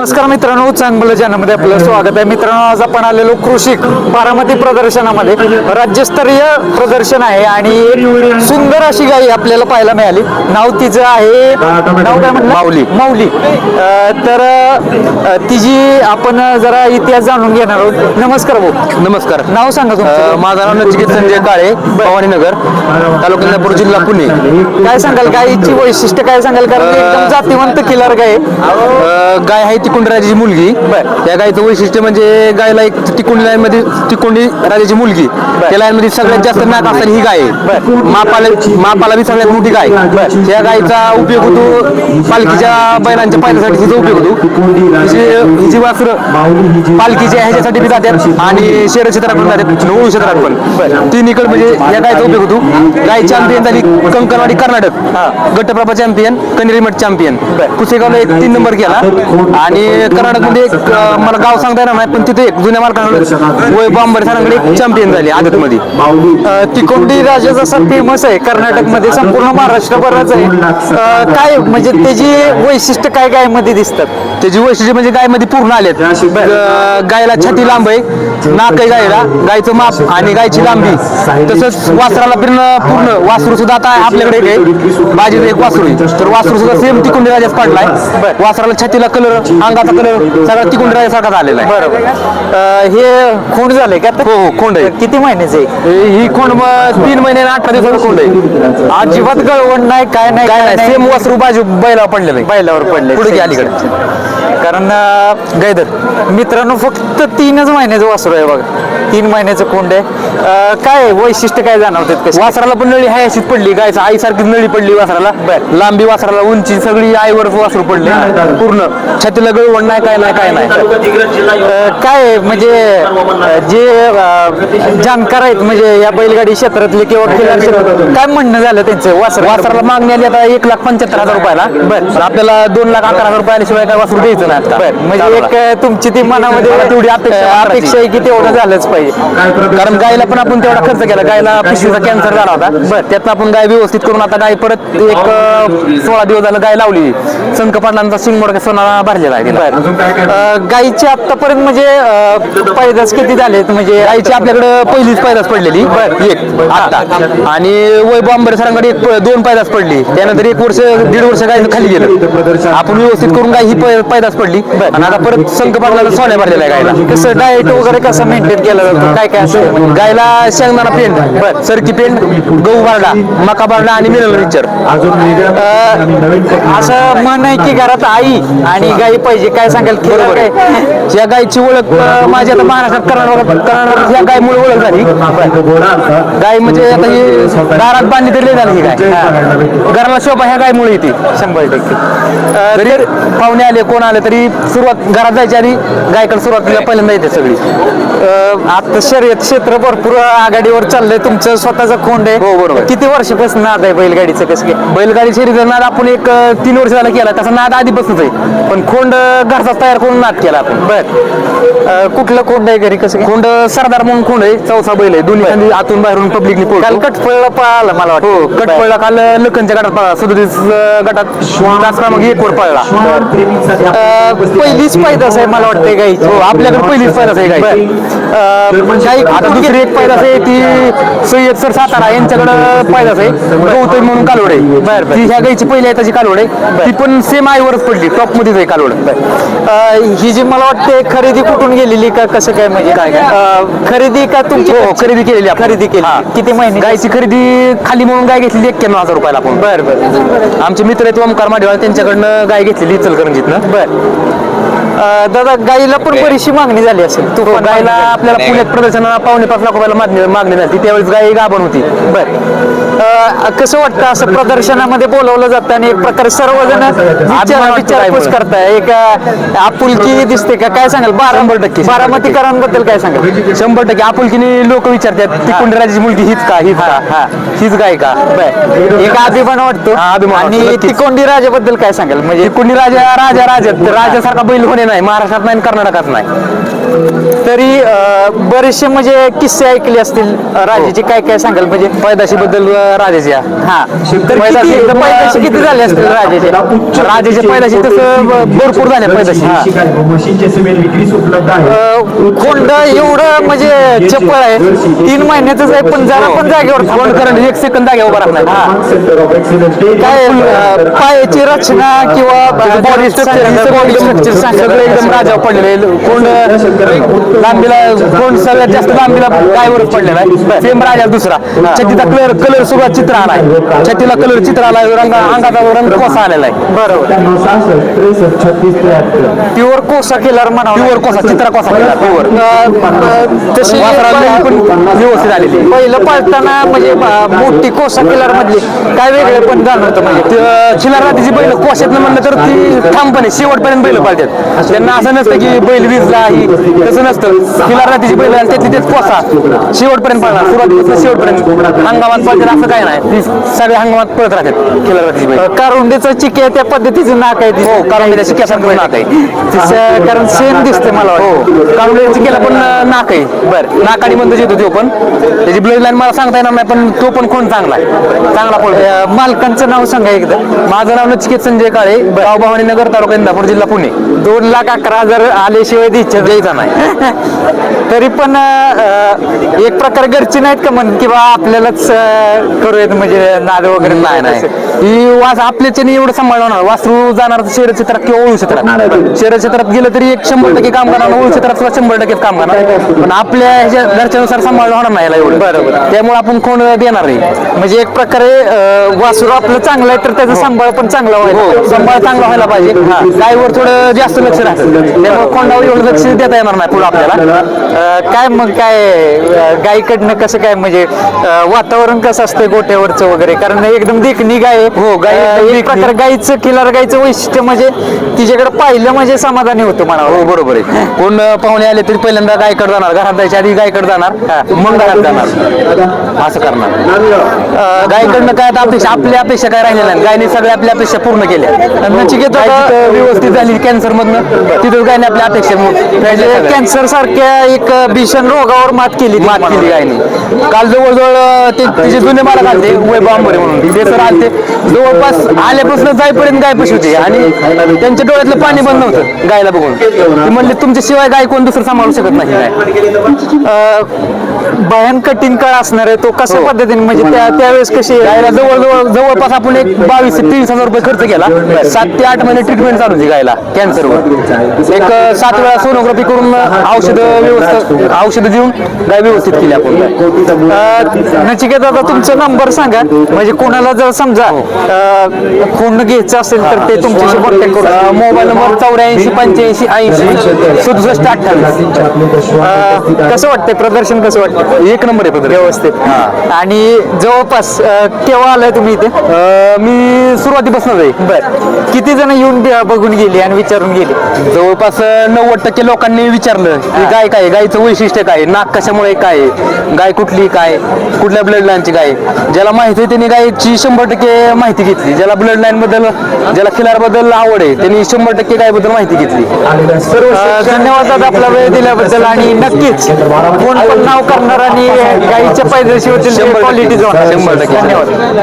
नमस्कार मित्रांनो चांगलं चॅनलमध्ये आपलं स्वागत आहे. मित्रांनो आज आपण आलेलो कृषिक बारामती प्रदर्शनामध्ये. राज्यस्तरीय प्रदर्शन आहे आणि एक सुंदर अशी गाई आपल्याला पाहायला मिळाली. नाव तिचं आहे नाव काय म्हटलं? माऊली. माऊली. तर तिची आपण जरा इतिहास जाणून घेणार आहोत. नमस्कार भाऊ. नमस्कार. नाव सांगा अ, तुमचं माझं नाव नचिकेत संजय काळे भवानीनगर तालुका इंदापूर जिल्हा पुणे. काय सांगाल? गायीची वैशिष्ट्य काय सांगाल? कारण ती एकदम जातीवंत किलर गाय गाय आहे तिकुंडी राजाची मुलगी त्या गायचं वैशिष्ट्य म्हणजे गायला एक तिकुंडी लाईन मध्ये तिकुंडी राजाची मुलगी त्या लाईन मध्ये सगळ्यात जास्त नाक असणारी ही गाय आहे. मापाला मापाला बी सगळ्यात मोठी गाय. त्या गायचा उपयोग होतो पालखीच्या बैलांच्या पायऱ्यासाठी हिचा उपयोग होतो. हिची हिची वासरं पालखीच्या ह्याच्यासाठी बी जातात आणि शेर क्षेत्रात पण जातात नऊ क्षेत्रात पण. तिन्हीकडे म्हणजे या गायचा उपयोग होतो. गाय चॅम्पियन झाली कंकणवाडी कर्नाटक. गटप्रभा चॅम्पियन कनेरी मठ चॅम्पियन पुसेगावला एक तीन नंबर केला. आणि कर्नाटकमध्ये एक अं, मला गाव सांगता येणार नाही पण तिथे एक जुन्या मालकांकडे वय बांबर सरांकडे एक चॅम्पियन झाली आदतमध्ये. अं, तिकोंडी राजा जसा फेमस आहे कर्नाटकमध्ये संपूर्ण महाराष्ट्रभराच आहे. अं, काय म्हणजे त्याची वैशिष्ट्य काय गायमध्ये दिसतात? त्याची वैशिष्ट्य म्हणजे गायमध्ये पूर्ण आलेत. अं, गायला छाती लांब आहे नाक आहे गायला गायचं माप आणि गायची लांबी. तसंच वासराला पूर्ण पूर्ण वासरू सुद्धा आता आपल्याकडे एक आहे. बाजीचं एक वासरू आहे. तर वासरू सुद्धा सेम तिकुंडी राजाच काढलाय वासराला छातीला कलर अंगाचा कलर सगळा तिकुंडी राजासारखा झालेला आहे. बरोबर. अं, हे खोंड झालंय का हो हो खोंड आहे. किती महिन्याचे आहे? हे- खोंड मग तीन महिने आणि अठरा दिवसाचं खोंड आहे. अजिबात गळवण नाही काय नाही काय नाही. सेम वासरू बाजू बैला पडलेलं आहे. बैलावर पडले पुढे अलीकडे. कारण अं, गायदर मित्रांनो फक्त तीनच महिन्याचं वासरू आहे बघा. तीन महिन्याचं कोंड आहे. काय वैशिष्ट्य काय जाणवतात कसे वासराला पण नळी हाय अशीच पडली गाय आईसारखीच नळी पडली वासराला. लांबी वासराला उंची सगळी आईवर वासरू पडले. पूर्ण. छातीला गळवण नाही काय नाही काय नाही. काय म्हणजे जे जाणकार आहेत म्हणजे या बैलगाडी क्षेत्रातले किंवा काय म्हणणं झालं त्यांचं वासर वासराला मागणी आली आता एक लाख पंच्याहत्तर हजार रुपयाला. पण आपल्याला दोन लाख अकरा हजार रुपये आल्याशिवाय काय वासरू द्यायचं नाही. म्हणजे एक तुमची ती मनामध्ये तेवढी. अपेक्षा आहे की तेवढं झालंच पाहिजे कारण गायला पण आपण तेवढा खर्च केला. गायला पिशवीचा कॅन्सर झाला होता. त्यातनं आपण गाय व्यवस्थित करून आता गाय परत एक सोळा दिवस झालं गाय लावली. संक पाटलांचा शिंगमोड सोना भरलेला आहे तिला. अं, गाईचे आतापर्यंत म्हणजे पैदास किती झालेत? म्हणजे गायची आपल्याकडे पहिलीच पैदास पडलेली. एक आता आणि वैभव आंबरे सरांकडे एक दोन पैदास पडली. त्यानंतर एक वर्ष दीड वर्ष गाय खाली गेलं. आपण व्यवस्थित करून गाय ही पैदास पडली. आणि आता परत संक पाटलाला सोन्या भरलेला आहे गायला. कसं डाएट वगैरे कसं मेंटेन केलं? काय काय असतं? गायला शेंगदाणा पेंड. सरकी पेंड गहू बारडा मका बारडा आणि मिनरल मिक्सर असं मन आहे की घरात आई आणि गाई पाहिजे. काय सांगाल? बरोबर काय? आहे. या गायची ओळख अं, माझी आता महाराष्ट्रात कर्नाटकात कर्नाटकात या गायमुळे ओळख झाली. गाय म्हणजे आता ही दारात बांधली तरी ही गाय. घराला शोभा ह्या गायमुळे येते. शंभर टक्के. अं, जरी पाहुणे आले कोण आले तरी सुरुवात घरात जायची आणि गायकडे सुरुवातीला पहिल्यांदा येते सगळी. अं, आता शर्यत क्षेत्र भरपूर आघाडीवर चाललंय तुमचं स्वतःचा खोंड आहे. हो, बरोबर. किती वर्षापासून नाद आहे बैलगाडीचं कसं काय? बैलगाडी शरीर नाद आपण एक अं, तीन वर्ष झाला केला तसा नाद आधीपासूनच आहे. पण खोंड अं, घरचाच तयार करून नाद केला आपण. बर. कुठलं खोंड आहे घरी कसं खोंड सरदार म्हणून खोंड आहे चौसा बैल आहे. दोन्ही खांदी आतून बाहेरून पब्लिकनी काल पोहोचतो कटफळला पळाला मला हो वाटतं कट पळला काल लखनच्या गटात पळला सदतीस गटात तास क्रमांक एक वर पळला. अं, पहिलीच पैदास आहे मला वाटतं गाईची. हो आपल्याकडे पहिलीच पैदास आहे गाय गाई आता दुसरी एक पैदास आहे ती सय्यद सर सातारा यांच्याकडे पैदास आहे. गौतम म्हणून कालोड आहे. ती ह्या गायची पहिली आहे त्याची कालोड आहे. ती पण सेम आईवरच पडली. टॉप मध्येच आहे कालोड. ही जी मला वाटते खरेदी कुठून गेलेली का कसं काय म्हणजे? काय खरेदी का तुमची? हो खरेदी केलेली. खरेदी केली. हा. किती महिने? गायची खरेदी खाली म्हणून गाय घेतली एक्क्याण्णव हजार रुपयाला आपण. बर बर. आमचे मित्र आहेत ओमकार माडेवाळ त्यांच्याकडनं गाय घेतलेली इचलकरंजीतनं. बर. अं, दादा गाईला पण बरीचशी मागणी झाली असेल. तू हो, गायला आपल्याला पुण्यात प्रदर्शनाला पावणे पाच लाख रुपयाला मागणी मागणी झाली. त्यावेळेस गाय गाभण होती. बर. कसं वाटतं असं प्रदर्शनामध्ये बोलवलं जातं आणि एक प्रकारे सर्वजण विचार विचारपूस. करताय. एक अं, आपुलकी दिसते का? काय सांगाल? बारा शंभर टक्के. बारामतीकरांबद्दल काय सांगाल? शंभर टक्के. आपुलकीने लोक विचारतात ती कुंडराची मुलगी हीच का? हीच का? हीच गाय का? एक अभिमान वाटतो. हा, अभिमान वाटतो, आणि नक्कीच. तिकोंडी राजाबद्दल काय सांगाल? म्हणजे कुंडी राजा राजा राजा. राजासारखा बैल होणे नाही महाराष्ट्रात नाही कर्नाटकात नाही. तरी बरेचसे म्हणजे किस्से ऐकले असतील. राजाचे काय काय सांगाल? म्हणजे पैदाशी बद्दल राजाच्या हा. पैदाशी किती- झाले असतील राजाचे राजाचे पैदाशी तसं भरपूर झाले पैदाशी. खोंड एवढं म्हणजे चप्पल आहे. तीन महिन्यातच आहे पण जरा पण जागेवर थांबत करंट एक सेकंद जागे उभा राहत नाही काय पायाची रचना किंवा बॉडी स्ट्रक्चर बॉडी स्ट्रक्चर सगळं एकदम राजावर पडलेलं कोण लांबीला कोण सगळ्यात जास्त लांबीला गायवरच पडलेला आहे. सेम राजा दुसरा. छत्तीचा कलर कलर सुद्धा चित्र आलाय छत्तीला कलर चित्र आलाय रंग अंगाचा रंग कोसा आलेला आहे. बरोबर. प्युअर कोसा केलर म्हणावं प्युअर कोसा चित्रा कोसा केला प्युअर तशी व्यवस्थित आलेली. पहिलं पाळताना म्हणजे मोठी कोसा केलर मधली काय वेगळे पण जाणवतं म्हणजे. खिलार रात्रीची बैल कोशात म्हणलं तर ती ठामपणे शेवटपर्यंत बैल पाळतात. त्यांना असं नसतं की बैल विजला ही तसं नसतं. खिलार रात्रीची बैल आणि त्यातली तेच कोसा. शेवटपर्यंत पळणार सुरुवातीपासून शेवटपर्यंत. हंगामात पळतात असं काय नाही. ती सगळ्या हंगामात पळत राहतात. खिलार रात्रीची बैल. कारुंडीचं चिके त्या पद्धतीचं नाक आहे हो कारण त्याच्या शिक्यासारखं नाक आहे. कारण सेम दिसते मला हो वाटतं कारुंड्याची केला पण नाक आहे. बर नाकाडी म्हणतो येतो तो पण. त्याची ब्लड लाईन मला सांगता येणार नाही पण तो पण कोण चांगला आहे. चांगला पळतो. अं, मालकांचं नाव सांगा एकदा. माझं नाव नचिकेत संजय काळे. गाव भवानी नगर तालुका इंदापूर जिल्हा पुणे. दोन लाख अकरा हजार आल्याशिवाय द्यायचे. द्यायचा नाही. तरी पण एक प्रकार घरची नाहीत का म्हण किंवा आपल्यालाच करूयात म्हणजे नाद वगैरे नाही नाही. ही वास आपल्याच्याने एवढं सांभाळणार. वासरू जाणार शहर क्षेत्रात किंवा ओळू क्षेत्रात. शहर क्षेत्रात गेलं तरी एक शंभर टक्के काम करणार ओळू क्षेत्रात सुद्धा शंभर टक्के काम करणार. पण आपल्या ह्याच्या घरच्यानुसार सांभाळणं होणार नाही एवढं. बरोबर. त्यामुळे आपण कोण देणार नाही. म्हणजे एक प्रकारे वासरू आपलं चांगलं आहे तर त्याचा सांभाळ पण चांगला व्हायला हो. सांभाळ चांगला व्हायला पाहिजे. गायीवर थोडं जास्त लक्ष त्यामुळे कोणावर एवढं लक्ष देता येणार नाही पुढे आपल्याला. अं, काय मग काय अं, गायीकडनं कसं काय म्हणजे अं, वातावरण कसं असतं गोट्यावरचं वगैरे? कारण एकदम देखणी गाय आहे. हो, गाय अं, एकदम एक देखणी. प्रकार गायीचं किलार गायचं वैशिष्ट्य म्हणजे तिच्याकडे पाहिलं म्हणजे समाधानी होतं म्हणा हो बरोबर आहे. कोण पाहुणे आले तरी पहिल्यांदा गायकडे जाणार. घरात जायच्या आधी गायकडे जाणार. मग घरात जाणार. असं करणार. अं, गायकडनं काय आता अपेक्षा आपल्या अपेक्षा काय राहिलेल्या नाही गायने सगळ्या आपल्या अपेक्षा पूर्ण केल्या. नचिकेत गाय जिथं व्यवस्थित झाली कॅन्सर मधनं. तिथं गायने आपल्या अपेक्षा म्हणजे कॅन्सर सारख्या एक भीषण रोगावर मात केली मात. केली गायने. काल जवळजवळ ते तिचे जुने मालक आलते वैभव आंबरे म्हणून. ते सर आलते जवळपास आल्यापासून जाईपर्यंत गाय पशी होती. आणि त्यांच्या डोळ्यातलं पाणी बंद नव्हतं गायला बघून. म्हणले तुमच्याशिवाय गाय कोण दुसरं सांभाळू शकत नाही. गाय भयान कठीण काळ असणार आहे तो कशा हो. पद्धतीने? म्हणजे त्या त्यावेळेस कशी गायला जवळजवळ जवळपास आपण एक बावीस ते तेवीस हजार रुपये खर्च केला. सात ते आठ महिने ट्रीटमेंट चालू होती गायला कॅन्सरवर एक सात वेळा सोनोग्राफी करून औषधं व्यवस्थित औषधं देऊन गाय व्यवस्थित केली आपण. नचिकेत आता तुमचा नंबर सांगा. म्हणजे कोणाला जर समजा कोण घ्यायचं असेल तर ते तुमच्याशी कॉन्टॅक्ट करू. मोबाईल नंबर चौऱ्याऐंशी पंच्याऐंशी ऐंशी सदुसष्ट अठ्ठावीस. कसं वाटतंय? प्रदर्शन कसं वाटतं एक नंबर आहे व्यवस्थित. आणि जवळपास केव्हा आलाय तुम्ही इथे? मी सुरुवातीपासून आहे. बर. किती जण येऊन ब- बघून गेली आणि विचारून गेली? जवळपास नव्वद टक्के लोकांनी विचारलं की गाय काय आहे? गायचं वैशिष्ट्य काय आहे? नाक कशामुळे काय आहे? गाय कुठली काय? कुठल्या ब्लड लाईनची गाय ज्याला माहिती आहे त्यांनी गायची शंभर टक्के माहिती घेतली. ज्याला ब्लड लाईन बद्दल ज्याला खिलारबद्दल आवड आहे त्यांनी शंभर टक्के गायबद्दल माहिती घेतली. धन्यवाद दादा आपला वेळ दिल्याबद्दल आणि नक्कीच कोण पण नाव करणार आणि गाईच्या पैदाशी होतील. क्वालिटी शंभर टक्के. धन्यवाद